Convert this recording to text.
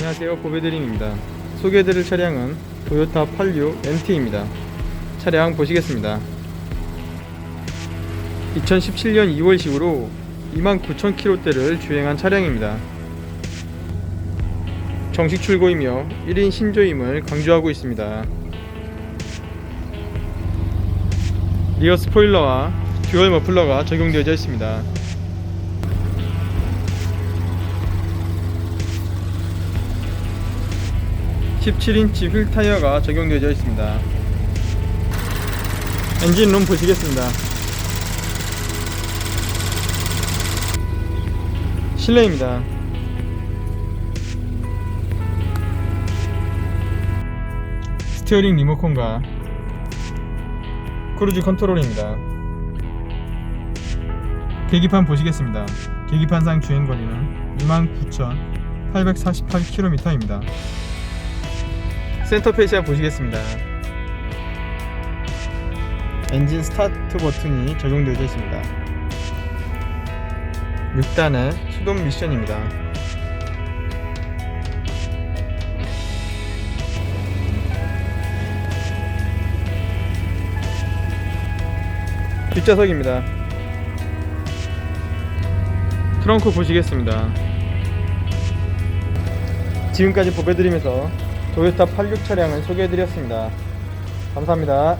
안녕하세요. 보배드림입니다. 소개해드릴 차량은 토요타 86 MT입니다. 차량 보시겠습니다. 2017년 2월식으로 29,000km대를 주행한 차량입니다. 정식 출고이며 1인 신조임을 강조하고 있습니다. 리어 스포일러와 듀얼 머플러가 적용되어 있습니다 (17인치) 휠 타이어가 적용되어 있습니다. 엔진 룸 보시겠습니다. 실내입니다. 스티어링 리모컨과 크루즈 컨트롤입니다. 계기판 보시겠습니다. 계기판상 주행거리는 29,848km입니다 센터 페시아 보시겠습니다. 엔진 스타트 버튼이 적용되어 있습니다. 6단의 수동 미션입니다. 뒷좌석입니다. 트렁크 보시겠습니다. 지금까지 보배드리면서 도요타 86 차량을 소개해드렸습니다. 감사합니다